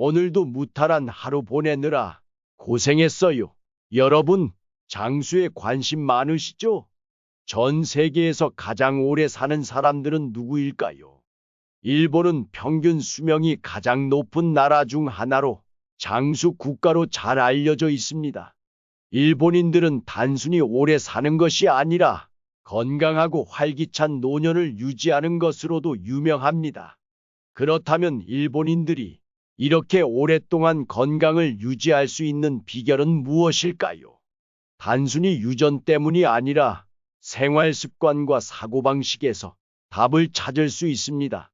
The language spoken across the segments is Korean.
오늘도 무탈한 하루 보내느라 고생했어요. 여러분, 장수에 관심 많으시죠? 전 세계에서 가장 오래 사는 사람들은 누구일까요? 일본은 평균 수명이 가장 높은 나라 중 하나로 장수 국가로 잘 알려져 있습니다. 일본인들은 단순히 오래 사는 것이 아니라 건강하고 활기찬 노년을 유지하는 것으로도 유명합니다. 그렇다면 일본인들이 이렇게 오랫동안 건강을 유지할 수 있는 비결은 무엇일까요? 단순히 유전 때문이 아니라 생활 습관과 사고방식에서 답을 찾을 수 있습니다.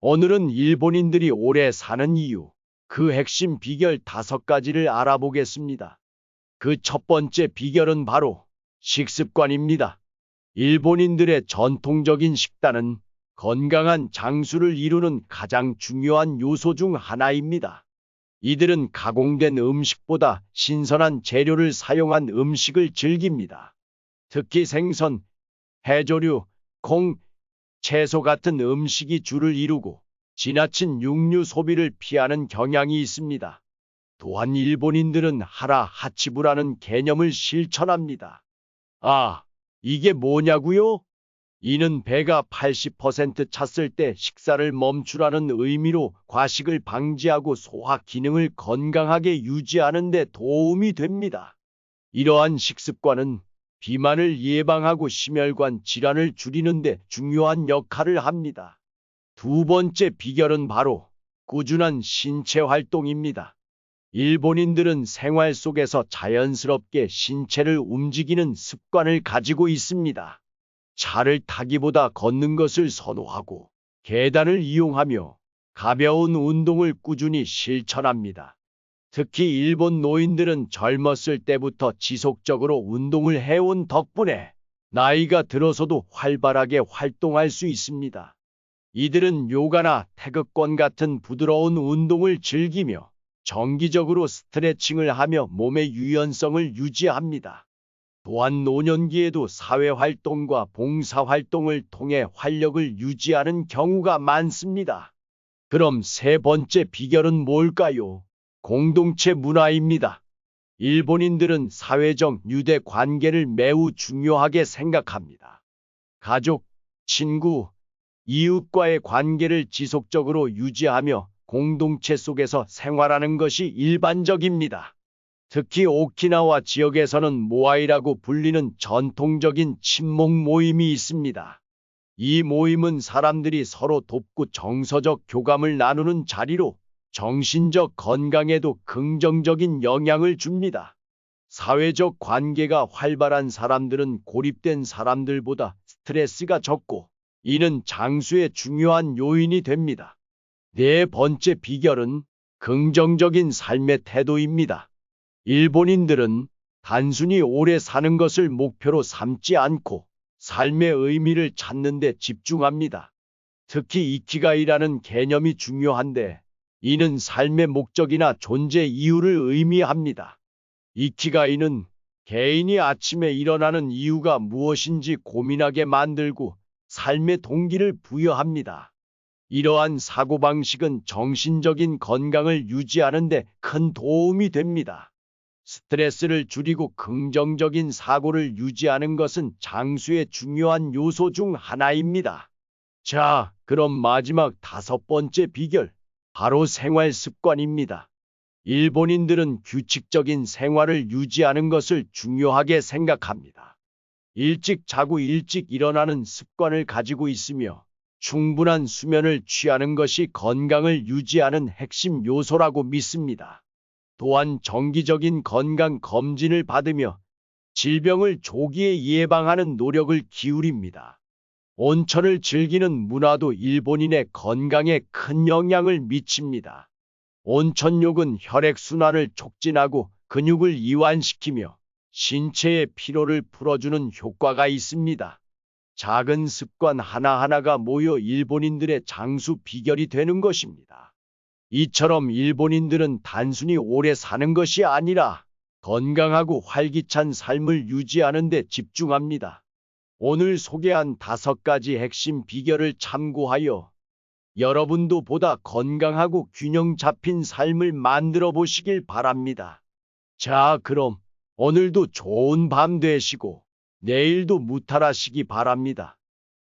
오늘은 일본인들이 오래 사는 이유, 그 핵심 비결 다섯 가지를 알아보겠습니다. 그 첫 번째 비결은 바로 식습관입니다. 일본인들의 전통적인 식단은 건강한 장수를 이루는 가장 중요한 요소 중 하나입니다. 이들은 가공된 음식보다 신선한 재료를 사용한 음식을 즐깁니다. 특히 생선, 해조류, 콩, 채소 같은 음식이 주를 이루고 지나친 육류 소비를 피하는 경향이 있습니다. 또한 일본인들은 하라 하치부라는 개념을 실천합니다. 아, 이게 뭐냐고요? 이는 배가 80% 찼을 때 식사를 멈추라는 의미로 과식을 방지하고 소화 기능을 건강하게 유지하는 데 도움이 됩니다. 이러한 식습관은 비만을 예방하고 심혈관 질환을 줄이는 데 중요한 역할을 합니다. 두 번째 비결은 바로 꾸준한 신체 활동입니다. 일본인들은 생활 속에서 자연스럽게 신체를 움직이는 습관을 가지고 있습니다. 차를 타기보다 걷는 것을 선호하고 계단을 이용하며 가벼운 운동을 꾸준히 실천합니다. 특히 일본 노인들은 젊었을 때부터 지속적으로 운동을 해온 덕분에 나이가 들어서도 활발하게 활동할 수 있습니다. 이들은 요가나 태극권 같은 부드러운 운동을 즐기며 정기적으로 스트레칭을 하며 몸의 유연성을 유지합니다. 또한 노년기에도 사회활동과 봉사활동을 통해 활력을 유지하는 경우가 많습니다. 그럼 세 번째 비결은 뭘까요? 공동체 문화입니다. 일본인들은 사회적 유대 관계를 매우 중요하게 생각합니다. 가족, 친구, 이웃과의 관계를 지속적으로 유지하며 공동체 속에서 생활하는 것이 일반적입니다. 특히 오키나와 지역에서는 모아이라고 불리는 전통적인 친목 모임이 있습니다. 이 모임은 사람들이 서로 돕고 정서적 교감을 나누는 자리로 정신적 건강에도 긍정적인 영향을 줍니다. 사회적 관계가 활발한 사람들은 고립된 사람들보다 스트레스가 적고 이는 장수의 중요한 요인이 됩니다. 네 번째 비결은 긍정적인 삶의 태도입니다. 일본인들은 단순히 오래 사는 것을 목표로 삼지 않고 삶의 의미를 찾는 데 집중합니다. 특히 이키가이라는 개념이 중요한데 이는 삶의 목적이나 존재 이유를 의미합니다. 이키가이는 개인이 아침에 일어나는 이유가 무엇인지 고민하게 만들고 삶의 동기를 부여합니다. 이러한 사고방식은 정신적인 건강을 유지하는 데 큰 도움이 됩니다. 스트레스를 줄이고 긍정적인 사고를 유지하는 것은 장수의 중요한 요소 중 하나입니다. 자, 그럼 마지막 다섯 번째 비결, 바로 생활 습관입니다. 일본인들은 규칙적인 생활을 유지하는 것을 중요하게 생각합니다. 일찍 자고 일찍 일어나는 습관을 가지고 있으며 충분한 수면을 취하는 것이 건강을 유지하는 핵심 요소라고 믿습니다. 또한 정기적인 건강 검진을 받으며 질병을 조기에 예방하는 노력을 기울입니다. 온천을 즐기는 문화도 일본인의 건강에 큰 영향을 미칩니다. 온천욕은 혈액순환을 촉진하고 근육을 이완시키며 신체의 피로를 풀어주는 효과가 있습니다. 작은 습관 하나하나가 모여 일본인들의 장수 비결이 되는 것입니다. 이처럼 일본인들은 단순히 오래 사는 것이 아니라 건강하고 활기찬 삶을 유지하는 데 집중합니다. 오늘 소개한 다섯 가지 핵심 비결을 참고하여 여러분도 보다 건강하고 균형 잡힌 삶을 만들어 보시길 바랍니다. 자, 그럼 오늘도 좋은 밤 되시고 내일도 무탈하시기 바랍니다.